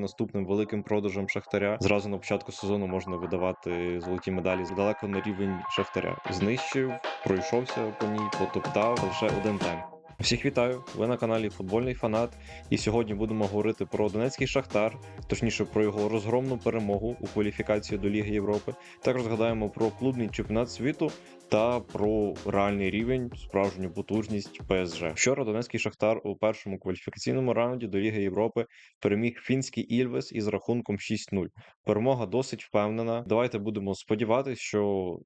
Наступним великим продажем Шахтаря зразу на початку сезону можна видавати золоті медалі далеко на рівень Шахтаря. Знищив, пройшовся по ній, потоптав лише один тайм. Всіх вітаю! Ви на каналі Футбольний Фанат. І сьогодні будемо говорити про Донецький Шахтар, точніше про його розгромну перемогу у кваліфікації до Ліги Європи. Також згадаємо про клубний чемпіонат світу та про реальний рівень, справжню потужність ПСЖ. Вчора Донецький Шахтар у першому кваліфікаційному раунді до Ліги Європи переміг фінський Ільвес із рахунком 6-0. Перемога досить впевнена. Давайте будемо сподіватися, що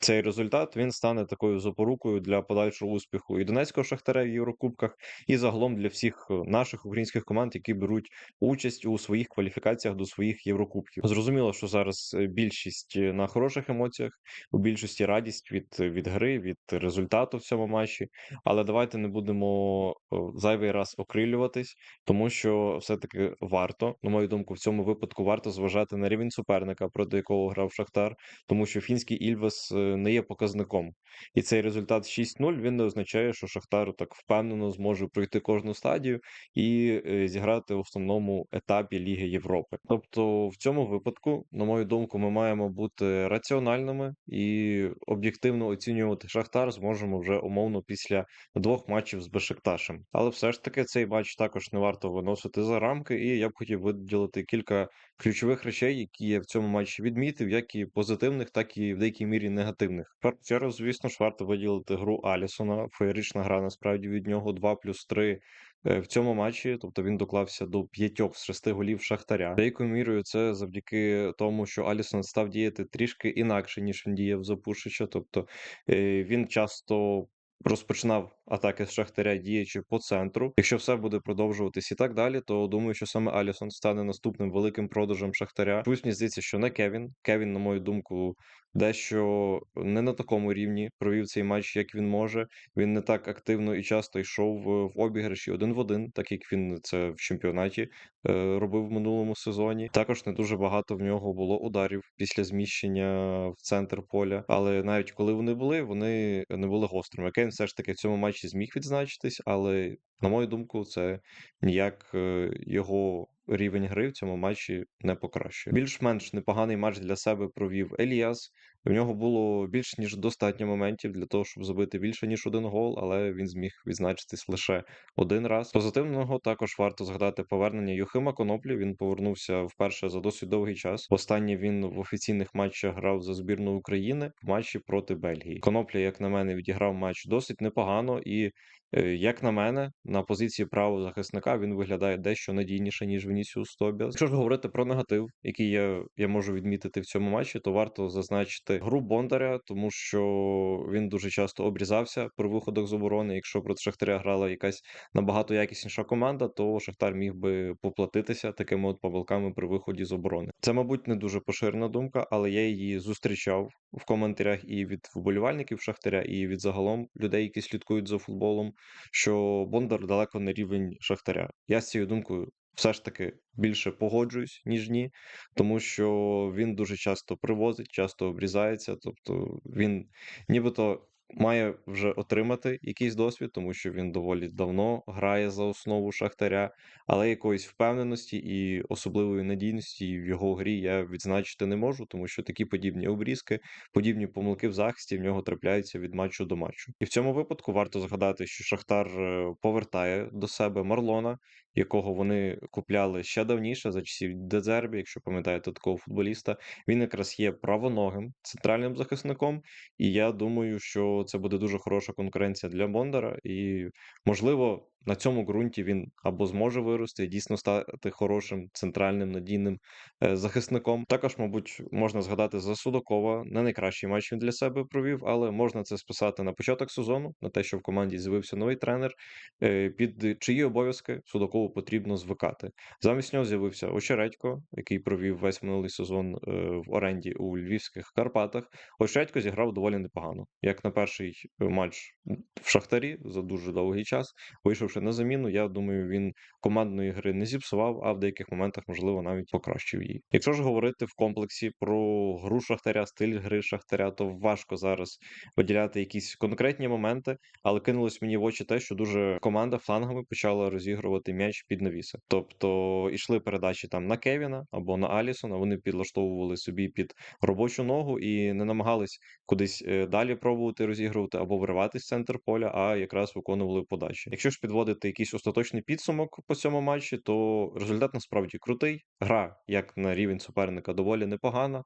цей результат він стане такою запорукою для подальшого успіху і Донецького Шахтаря в Єврокубках, і загалом для всіх е, наших українських команд, які беруть участь у своїх кваліфікаціях до своїх Єврокубків. Зрозуміло, що зараз е, більшість е, на хороших емоціях, у більшості радість від, від гри, від результату в цьому матчі. Але давайте не будемо зайвий раз окрилюватись, тому що все-таки варто, на мою думку, в цьому випадку варто зважати на рівень суперника, проти якого грав Шахтар, тому що фінський Ільвес не є показником. І цей результат 6-0 він не означає, що Шахтар так впевнено зможе пройти кожну стадію і е, зіграти в основному етапі Ліги Європи. Тобто, в цьому випадку, на мою думку, ми маємо бути раціональними і об'єктивно оцінювати Шахтар зможемо вже умовно після двох матчів з Бешикташем. Але все ж таки цей матч також не варто виносити за рамки, і я б хотів виділити кілька ключових речей, які я в цьому матчі відмітив, як і позитивних, так і в деякій мірі негативних. В звісно ж, варто виділити гру Алісона. Феєрична гра насправді від нього 2 плюс 3 в цьому матчі, тобто він доклався до п'ятьох з шести голів Шахтаря. Деякою мірою це завдяки тому, що Алісон став діяти трішки інакше ніж він діяв за Пушича. Тобто е, він часто розпочинав атаки з Шахтаря, діячи по центру. Якщо все буде продовжуватись і так далі, то думаю, що саме Алісон стане наступним великим продажем Шахтаря. Плюс мені здається, що не Кевін. Кевін, на мою думку, дещо не на такому рівні провів цей матч, як він може. Він не так активно і часто йшов в в обіграші один в один, так як він це в чемпіонаті е, робив в минулому сезоні. Також не дуже багато в нього було ударів після зміщення в центр поля. Але навіть коли вони були, вони не були гострими. Кейн все ж таки в цьому матчі зміг відзначитись, але на мою думку, це ніяк е, його рівень гри в цьому матчі не покращує. Більш-менш непоганий матч для себе провів Еліас. В нього було більш ніж достатньо моментів для того, щоб забити більше ніж один гол, але він зміг відзначитись лише один раз. Позитивного також варто згадати повернення Юхима Коноплі. Він повернувся вперше за досить довгий час. Останнє він в офіційних матчах грав за збірну України в матчі проти Бельгії. Конопля, як на мене, відіграв матч досить непогано і. е, Як на мене, на позиції правого захисника він виглядає дещо надійніше, ніж Вінісіус Тобіас. Якщо ж говорити про негатив, який я, я можу відмітити в цьому матчі, то варто зазначити гру Бондаря, тому що він дуже часто обрізався при виходах з оборони. Якщо проти Шахтаря грала якась набагато якісніша команда, то Шахтар міг би поплатитися такими от помилками при виході з оборони. Це, мабуть, не дуже поширена думка, але я її зустрічав в коментарях і від вболівальників Шахтаря, і від загалом людей, які слідкують за футболом, що Бондар далеко не рівень Шахтаря. Я з цією думкою все ж таки більше погоджуюсь, ніж ні, тому що він дуже часто привозить, часто обрізається. Тобто він нібито має вже отримати якийсь досвід, тому що він доволі давно грає за основу Шахтаря, але якоїсь впевненості і особливої надійності в його грі я відзначити не можу, тому що такі подібні обрізки, подібні помилки в захисті в нього трапляються від матчу до матчу. І в цьому випадку варто згадати, що Шахтар е, повертає до себе Марлона, якого вони купляли ще давніше за часів Дезербі, якщо пам'ятаєте такого футболіста. Він якраз є правоногим центральним захисником, і я думаю, що це буде дуже хороша конкуренція для Бондара, і можливо. На цьому ґрунті він або зможе вирости і дійсно стати хорошим центральним надійним е, захисником. Також, мабуть, можна згадати за Судакова. Не найкращий матч він для себе провів, але можна це списати на початок сезону, на те, що в команді з'явився новий тренер, е, під чиї обов'язки Судакову потрібно звикати. Замість нього з'явився Очередько, який провів весь минулий сезон е, в оренді у Львівських Карпатах. Очередько зіграв доволі непогано. Як на перший матч в Шахтарі за дуже довгий час, вийшовши вийшовши на заміну, я думаю, він командної гри не зіпсував, а в деяких моментах, можливо, навіть покращив її. Якщо ж говорити в комплексі про гру Шахтаря, стиль гри Шахтаря, то важко зараз виділяти якісь конкретні моменти, але кинулось мені в очі те, що дуже команда флангами почала розігрувати м'яч під навіси. Тобто йшли передачі там на Кевіна або на Алісона. Вони підлаштовували собі під робочу ногу і не намагались кудись е, далі пробувати розігрувати або вриватись в центр поля, а якраз виконували подачі. Якщо ж підводити якийсь остаточний підсумок по цьому матчі, то результат насправді крутий. Гра, як на рівень суперника, доволі непогана.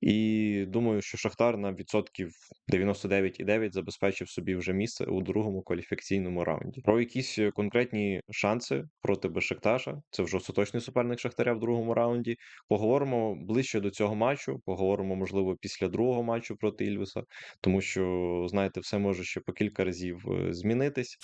І думаю, що Шахтар на відсотків 99,9 забезпечив собі вже місце у другому кваліфікаційному раунді. Про якісь е, конкретні шанси проти Бешикташа, це вже остаточний суперник Шахтаря в другому раунді. Поговоримо ближче до цього матчу. Поговоримо, можливо, після другого матчу проти Ільвеса, тому що знаєте, все може ще по кілька разів е, змінитись.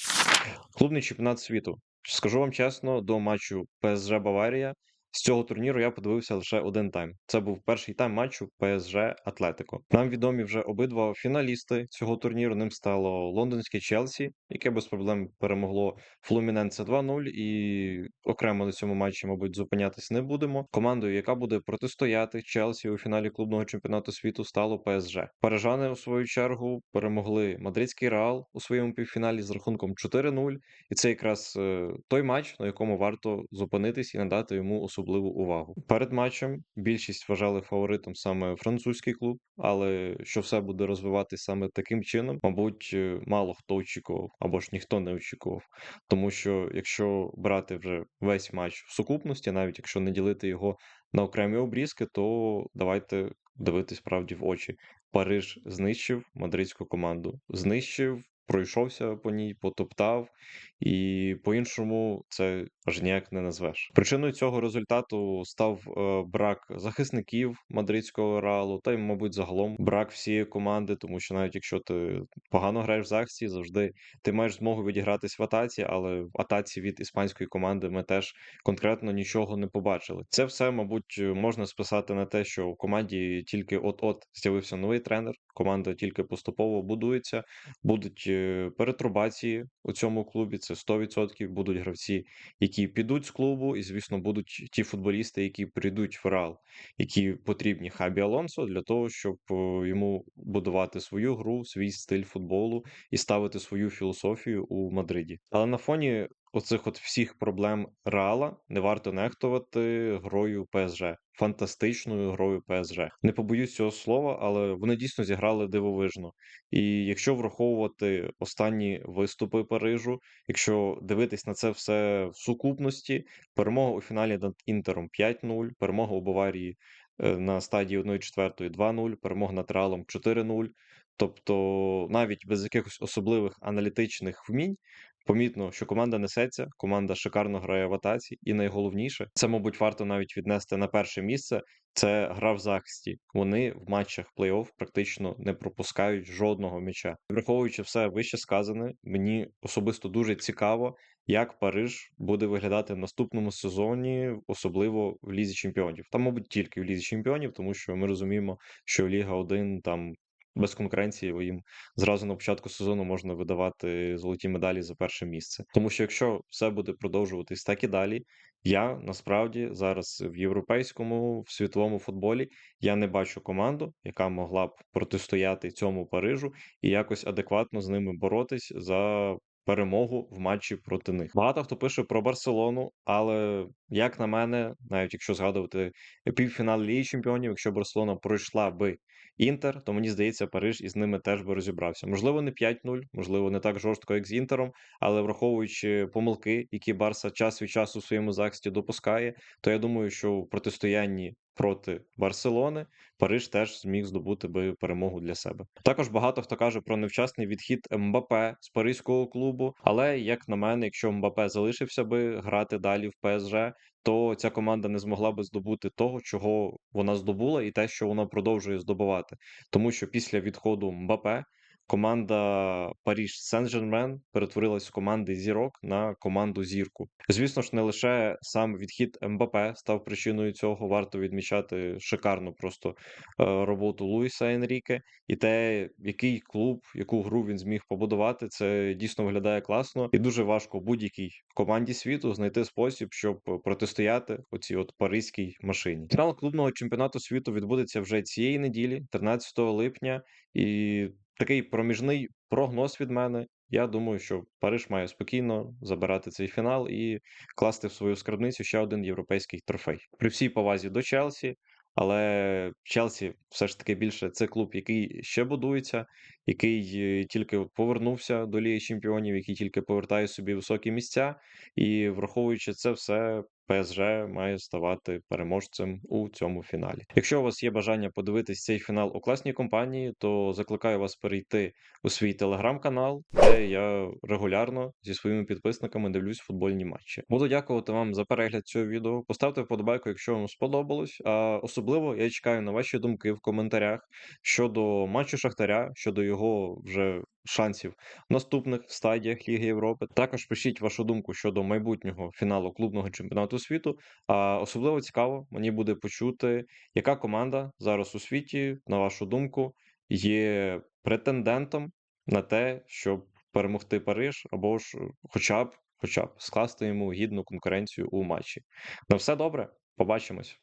Клубний чемпіонат світу. Скажу вам чесно, до матчу ПСЖ Баварія. З цього турніру я подивився лише один тайм. Це був перший тайм матчу ПСЖ Атлетико. Нам відомі вже обидва фіналісти цього турніру. Ним стало лондонське Челсі, яке без проблем перемогло Флуміненце 2-0. І окремо на цьому матчі, мабуть, зупинятись не будемо. Командою, яка буде протистояти Челсі у фіналі клубного чемпіонату світу, стало ПСЖ. Парижани у свою чергу перемогли мадридський Реал у своєму півфіналі з рахунком 4-0. І це якраз е, той матч, на якому варто зупинитись і надати йому особливу увагу. Перед матчем більшість вважали фаворитом саме французький клуб, але що все буде розвиватись саме таким чином, мабуть, е, мало хто очікував, або ж ніхто не очікував. Тому що якщо брати вже весь матч в сукупності, навіть якщо не ділити його на окремі обрізки, то давайте дивитись правді в очі. Париж знищив мадридську команду, знищив. Пройшовся по ній, потоптав, і по-іншому це аж ніяк не назвеш. Причиною цього результату став е, брак захисників мадридського реалу, та й, мабуть, загалом брак всієї команди, тому що навіть якщо ти погано граєш в захисті, завжди ти маєш змогу відігратись в атаці, але в атаці від іспанської команди ми теж конкретно нічого не побачили. Це все, мабуть, можна списати на те, що в команді тільки от-от з'явився новий тренер. Команда тільки поступово будується, будуть е, перетрубації у цьому клубі. Це 100%. Будуть гравці, які підуть з клубу, і звісно, будуть ті футболісти, які прийдуть в Реал, які потрібні Хабі Алонсо для того, щоб е, йому будувати свою гру, свій стиль футболу і ставити свою філософію у Мадриді. Але на фоні оцих от всіх проблем Реала не варто нехтувати грою ПСЖ, фантастичною грою ПСЖ. Не побоюсь цього слова, але вони дійсно зіграли дивовижно. І якщо враховувати останні виступи Парижу, якщо дивитись на це все в сукупності, перемога у фіналі над Інтером 5-0, перемога у Баварії е, на стадії 1-4 2-0, перемога над Реалом 4-0. Тобто, навіть без якихось особливих аналітичних вмінь, помітно, що команда несеться, команда шикарно грає в атаці, і найголовніше, це, мабуть, варто навіть віднести на перше місце. Це гра в захисті. Вони в матчах плей-офф практично не пропускають жодного м'яча. Враховуючи все вище сказане, мені особисто дуже цікаво, як Париж буде виглядати в наступному сезоні, особливо в лізі чемпіонів. Там, мабуть, тільки в лізі чемпіонів, тому що ми розуміємо, що Ліга 1 там без конкуренції їм зразу на початку сезону можна видавати золоті медалі за перше місце. Тому що якщо все буде продовжуватись так і далі, я насправді зараз в європейському в світовому футболі я не бачу команду, яка могла б протистояти цьому Парижу і якось адекватно з ними боротись за. Перемогу в матчі проти них. Багато хто пише про Барселону, але як на мене, навіть якщо згадувати півфінал Ліги Чемпіонів, якщо Барселона пройшла би Інтер, то мені здається, Париж із ними теж би розібрався. Можливо, не 5-0, можливо, не так жорстко, як з Інтером, але враховуючи помилки, які Барса час від часу у своєму захисті допускає, то я думаю, що в протистоянні проти Барселони Париж теж зміг здобути би перемогу для себе. Також багато хто каже про невчасний відхід Мбапе з паризького клубу. Але як на мене, якщо Мбапе залишився би грати далі в ПСЖ, то ця команда не змогла би здобути того, чого вона здобула, і те, що вона продовжує здобувати, тому що після відходу Мбапе команда Паріж Сен-Жермен перетворилась з команди зірок на команду зірку. Звісно ж, не лише сам відхід МБП став причиною цього. Варто відмічати шикарну просто е, роботу Луїса Енріке і те, який клуб, яку гру він зміг побудувати, це дійсно виглядає класно і дуже важко будь-якій команді світу знайти спосіб, щоб протистояти оцій от паризькій машині. Фінал клубного чемпіонату світу відбудеться вже цієї неділі, 13 липня, і такий проміжний прогноз від мене. Я думаю, що Париж має спокійно забирати цей фінал і класти в свою скарбницю ще один європейський трофей. При всій повазі до Челсі, але Челсі все ж таки більше це клуб, який ще будується, який е, тільки повернувся до Ліги Чемпіонів, який тільки повертає собі високі місця, і враховуючи це все. ПСЖ має ставати переможцем у цьому фіналі. Якщо у вас є бажання подивитись цей фінал у класній компанії, то закликаю вас перейти у свій телеграм-канал, де я регулярно зі своїми підписниками дивлюсь футбольні матчі. Буду дякувати вам за перегляд цього відео. Поставте вподобайку, якщо вам сподобалось. А особливо я чекаю на ваші думки в коментарях щодо матчу Шахтаря, щодо його вже шансів в наступних стадіях Ліги Європи. Також пишіть вашу думку щодо майбутнього фіналу клубного чемпіонату світу. А особливо цікаво мені буде почути, яка команда зараз у світі, на вашу думку, є претендентом на те, щоб перемогти Париж, або ж хоча б, хоча б скласти йому гідну конкуренцію у матчі. На все добре, побачимось.